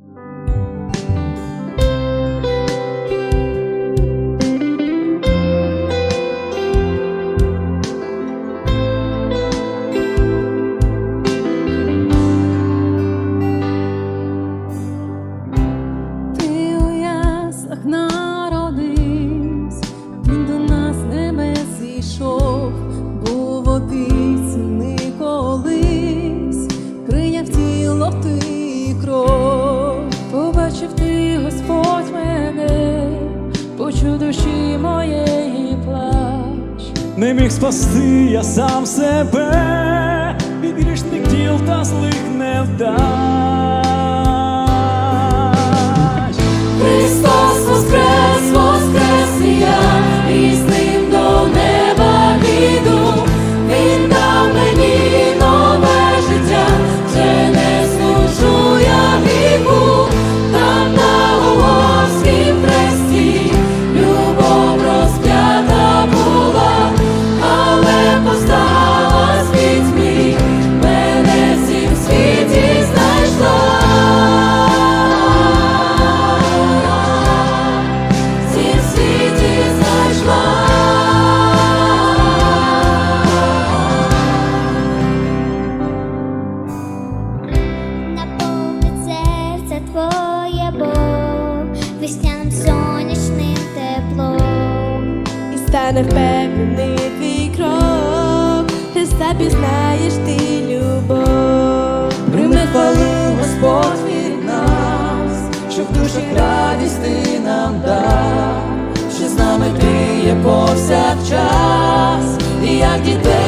you не міг спасти я сам себе від грішних діл та злих невдач. весняним сонячним теплом, і стане впевнений твій крок, Христа пізнаєш ти любов, Прийми хвалу Господь від нас, що в душах радість ти нам дав, що з нами ти є повсякчас, і як дітей.